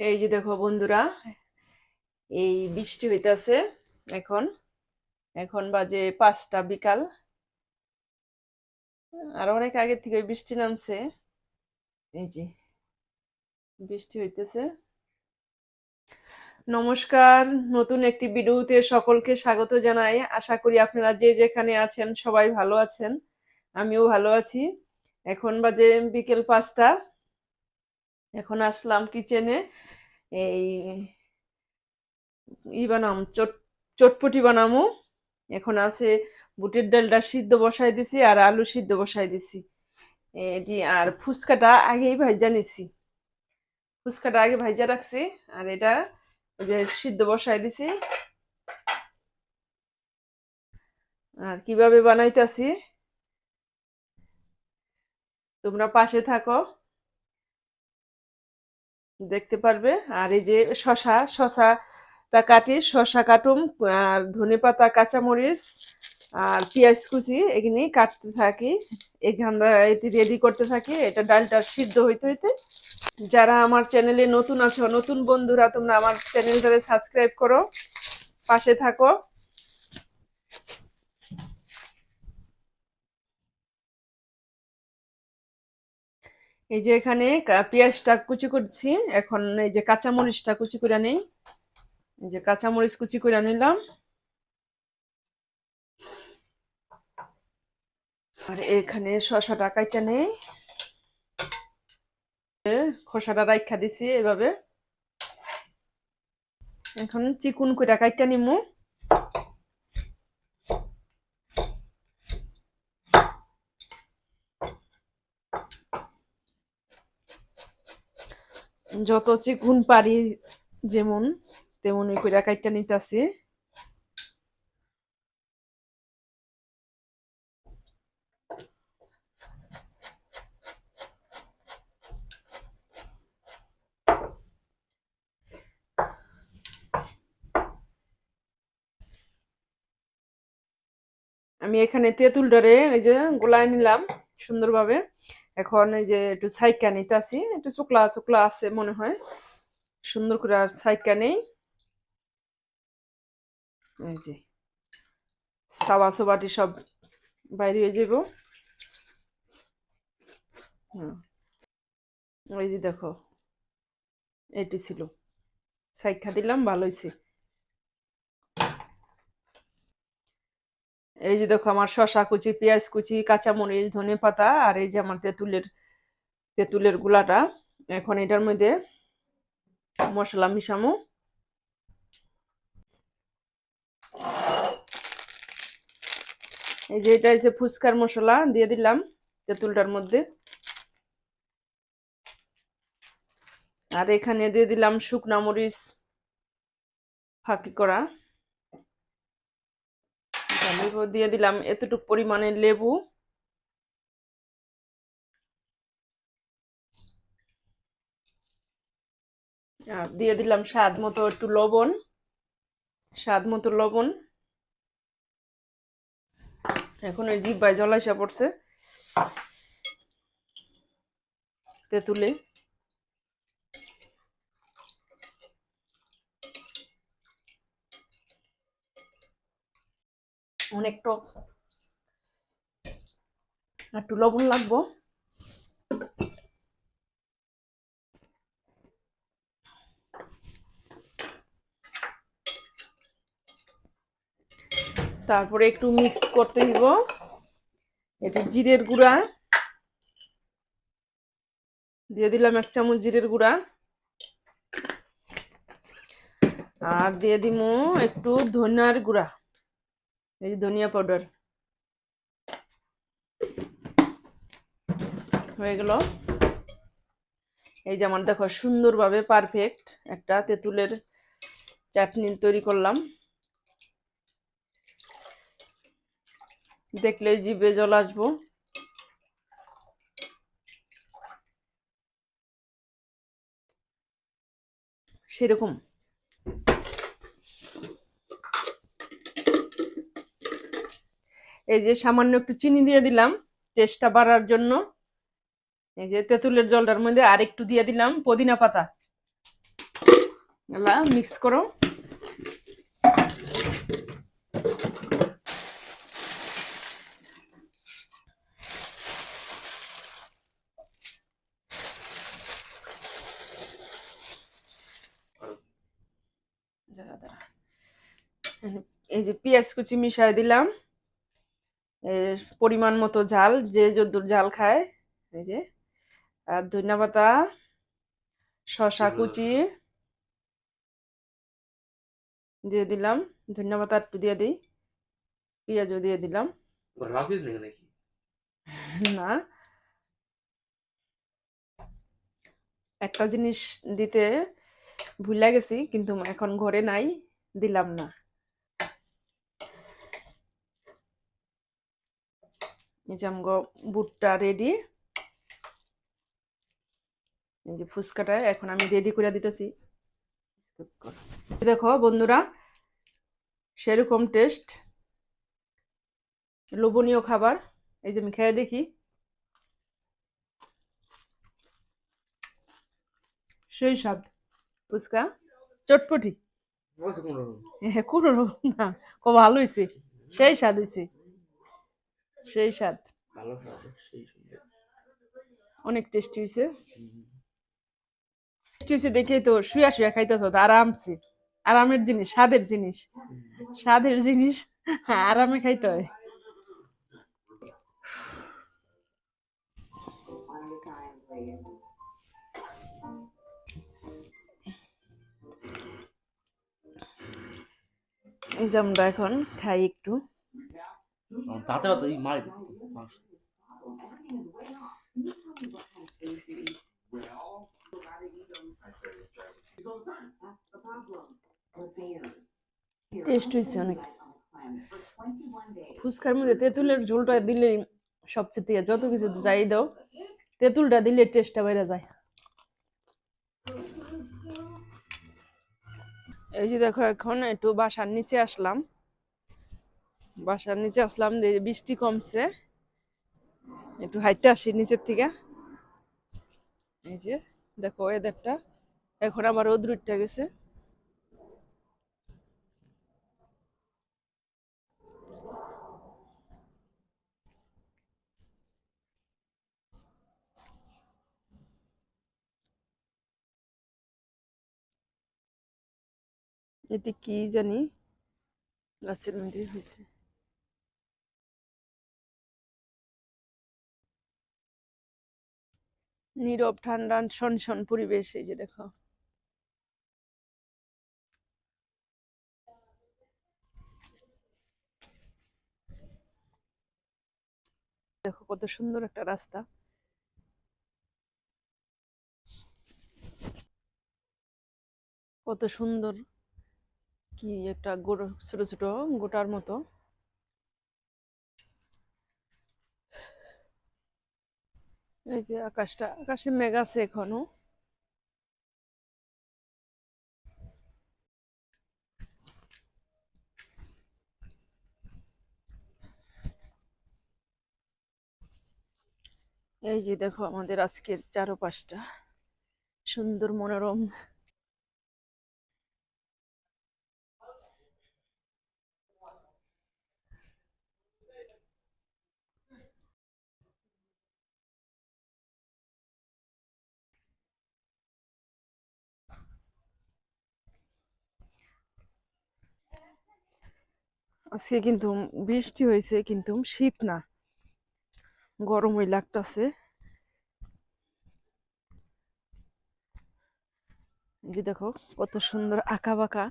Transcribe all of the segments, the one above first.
এই যে দেখো বন্ধুরা, এই বৃষ্টি হইতাছে এখন। এখন বাজে পাঁচটা বিকাল। আর অনেক আগে থেকে বৃষ্টি নামছে। এই যে বৃষ্টি হইতেছে। নমস্কার, নতুন একটি ভিডিওতে সকলকে স্বাগত জানাই। আশা করি আপনারা যে যেখানে আছেন সবাই ভালো আছেন, আমিও ভালো আছি। এখন বাজে বিকেল পাঁচটা। এখন আসলাম কিচেনে এই ই বানাম, চট, চটপটি বানামু। এখন আছে বুটের ডালটা সিদ্ধ বসাই দিছি আর আলু সিদ্ধ বসাই দিছি। এটি আর ফুচকাটা আগেই ভাইজা নিছি। ফুচকাটা আগে ভাইজা রাখছি আর এটা যে সিদ্ধ বসাই দিছি। আর কীভাবে বানাইতাছি? তোমরা পাশে থাকো। দেখতে পারবে। আর এই যে শশা শশাটা কাটি, শশা কাটুম, আর ধনে পাতা, কাঁচামরিচ, আর পেঁয়াজ কুচি, এগুলি কাটতে থাকি। এখান এটি রেডি করতে থাকি। এটা ডালটা সিদ্ধ হইতে হইতে। যারা আমার চ্যানেলে নতুন আছো, নতুন বন্ধুরা, তোমরা আমার চ্যানেলটারে সাবস্ক্রাইব করো। পাশে থাকো। এই যে এখানে পেঁয়াজটা কুচি করছি। এখন এই যে কাঁচামরিচটা কুচি করে নেই। এই যে কাঁচামরিচ কুচি করে নিলাম। আর এখানে শসাটা কাইটা নেই। খোসাটা রাইখা দিছি এভাবে। এখন চিকুন করে কাইটা নিমু। যত চিকুন পারি যেমন তেমনই করে কাইটা নিতেছি। আমি এখানে তেঁতুল ডরে এই যে গোলায় নিলাম সুন্দরভাবে। এখন এই যে একটু ছাইকা নিতেছি, একটু চুকলা চুকলা আছে মনে হয়। সুন্দর করে আর ছাইকা নেই। এই যে সাবা সোবাটি সব বাইরে হয়ে যাব ওই যে দেখো, এটি ছিল। ছাইকা দিলাম, ভালো হয়েছে এই যে দেখো আমার শসা কুচি, পেঁয়াজ কুচি, কাঁচামরিচ, ধনে পাতা আর এই যে আমার তেঁতুলের তেঁতুলের গুলাটা এখন এটার মধ্যে মশলা মিশামো এই যে এটা এই যে ফুচকার মশলা, দিয়ে দিলাম তেঁতুলটার মধ্যে। আর এখানে দিয়ে দিলাম শুকনা মরিচ, ফাঁকি করা। লেবু দিয়ে দিলাম, এতটুকু পরিমাণে লেবু। দিয়ে দিলাম স্বাদ মতো একটু লবণ, স্বাদ মতো লবণ। এখন ওই জিব্বায় জলাইসা পড়ছে। তেঁতুলে। অনেক টক একটু লবণ লাগবো। তারপরে একটু মিক্স করতে দিব। এটি জিরের গুঁড়া। দিয়ে দিলাম এক চামচ জিরের গুঁড়া। আর দিয়ে দিব একটু ধনিয়ার গুঁড়া। এই যে ধনিয়া পাউডার হয়ে গেল। এই যেমন দেখো, সুন্দরভাবে পারফেক্ট একটা তেঁতুলের চাটনি তৈরি করলাম। দেখলে জিভে জল আসব। সেরকম। এই যে সামান্য একটু চিনি দিয়ে দিলাম টেস্টটা বাড়ার জন্য। এই যে তেঁতুলের জলটার মধ্যে আর একটু দিয়ে দিলাম পুদিনা পাতা। মিক্স করো। এই যে পেঁয়াজ কুচি মিশাই দিলাম। পরিমাণ মতো ঝাল যে যদ্দুর ঝাল খায় এই যে। আর ধনিয়া পাতা শসা কুচি দিয়ে দিলাম। ধনিয়া পাতা একটু দিয়ে দিই। পেঁয়াজও দিয়ে দিলাম। না। একটা জিনিস দিতে ভুলে গেছি কিন্তু এখন ঘরে নাই দিলাম না। এই যে আমগো বুটটা রেডি এই যে ফুচকাটা এখন আমি রেডি করে দিতেছি। দেখো বন্ধুরা সেরকম টেস্ট লোভনীয় খাবার। এই যে আমি খেয়ে দেখি। সেই স্বাদ। ফুচকা? চটপটি? হ্যাঁ কোনো রকম না খুব ভালো হয়েছে সেই স্বাদ হয়েছে সেই স্বাদ। ভালো সেই সুন্দর। অনেক টেস্টি হয়েছে টেস্টি হয়েছে দেখেই তো শুয়া শুয়া খাইতেছ তো আরামসে। আরামের জিনিস স্বাদের জিনিস। স্বাদের জিনিস হ্যাঁ আরামে খাইতে হয়. এই যে আমরা এখন খাই একটু। তাতে এই মারি I'm হয়েছে অনেক। guys on a cleanse for 21 days. ফুচকার মধ্যে তেঁতুলের ঝোলটা দিলেই সবচেয়ে যত কিছু যাই দাও তেঁতুলটা দিলে টেস্টটা বেড়ে যায় এই যে দেখো এখন একটু বাসার নিচে আসলাম বাসার নিচে আসলাম বৃষ্টি কমছে। একটু হাইটে আসি নিচের থেকে। এই যে, দেখো ওয়েদারটা এখন আমার রোদ উঠতে গেছে। এটি কি জানি? গাছের মধ্যে হয়েছে। নীরব, ঠান্ডা সনসন পরিবেশ, এই যে দেখো। দেখো কত সুন্দর একটা রাস্তা। কত সুন্দর, কি একটা ছোট ছোট, গোটার মতো। এই যে আকাশটা, আকাশে মেঘ আছে এখনও। এই যে দেখো আমাদের আজকের চারপাশটা, সুন্দর মনোরম। আজকে কিন্তু বৃষ্টি হয়েছে, কিন্তু শীত না। গরমই লাগতাছে। এই যে দেখো, কত সুন্দর আঁকা বাঁকা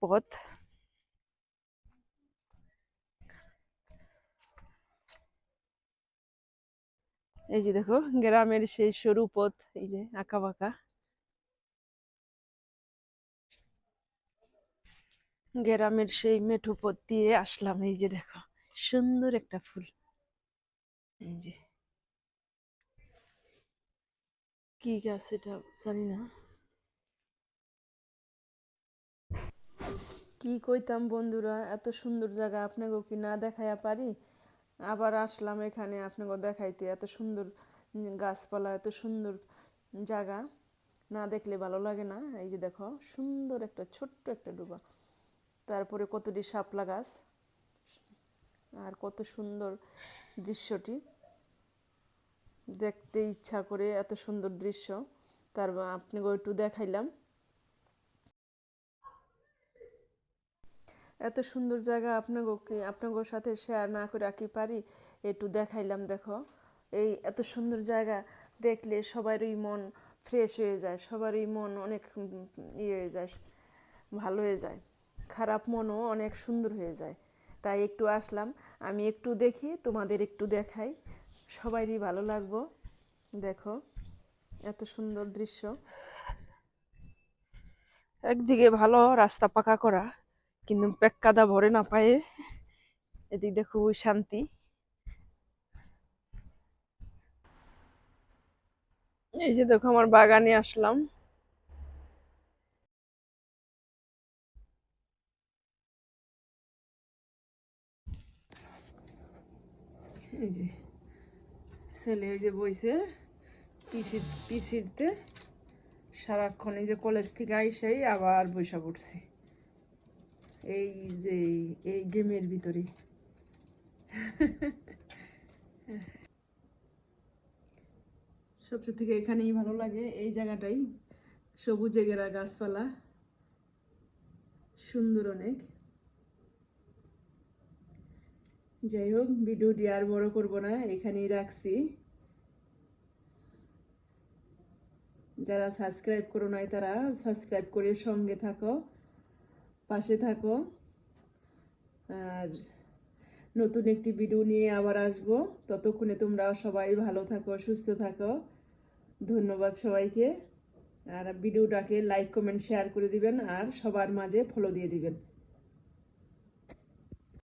পথ। এই যে দেখো, গ্রামের সেই সরু পথ, এই যে আঁকা বাঁকা গ্রামের সেই মেঠো পথ দিয়ে আসলাম। এই যে দেখো, সুন্দর একটা ফুল। এই যে। কি গাছ এটা জানি না। কি কইতাম বন্ধুরা, এত সুন্দর জায়গা আপনাকেও কি না দেখাইয়া পারি? আবার আসলাম এখানে আপনাকে দেখাইতে, এত সুন্দর গাছপালা, এত সুন্দর জায়গা। না দেখলে ভালো লাগে না। এই যে দেখো, সুন্দর একটা, ছোট্ট একটা ডোবা। তারপরে কতটি শাপলা গাছ, আর কত সুন্দর দৃশ্যটি। দেখতে ইচ্ছা করে এত সুন্দর দৃশ্য। তার আপনি একটু দেখাইলাম। এত সুন্দর জায়গা আপনাকে আপনাদের সাথে শেয়ার না করে কি পারি, একটু দেখাইলাম, দেখো। এই এত সুন্দর জায়গা দেখলে সবারই মন ফ্রেশ হয়ে যায়, সবারই মন অনেক ইয়ে হয়ে যায়, ভালো হয়ে যায়। খারাপ মনও অনেক সুন্দর হয়ে যায়। তাই একটু আসলাম, আমি একটু দেখি, তোমাদের একটু দেখাই। সবারই ভালো লাগবো। দেখো, এত সুন্দর দৃশ্য। একদিকে ভালো, রাস্তা পাকা করা, কিন্তু পেক্কাদা ভরে না পায়ে। এদিক দিয়ে খুবই শান্তি। এই যে দেখো, আমার বাগানে আসলাম। এই যে, ছেলে যে বইছে, পিসি, পিসিতে সারাক্ষণ এই যে কলেজ থেকে আইসাই আবার বৈশা পড়ছি এই যে, এই গেমের ভিতরে। সবচেয়ে থেকে এখানেই ভালো লাগে, এই জায়গাটাই। সবুজে ঘেরা গাছপালা, সুন্দর অনেক। যাই হোক, ভিডিওটি আর বড় করব না, এখানেই রাখছি। যারা সাবস্ক্রাইব করো নাই তারা, সাবস্ক্রাইব করে সঙ্গে থাকো, পাশে থাকো। আর নতুন একটি ভিডিও নিয়ে আবার আসব। ততক্ষণে তোমরা সবাই ভালো থাকো, সুস্থ থাকো। ধন্যবাদ সবাইকে। আর ভিডিওটাকে লাইক কমেন্ট শেয়ার করে দিবেন, আর সবার মাঝে ফলো দিয়ে দিবেন।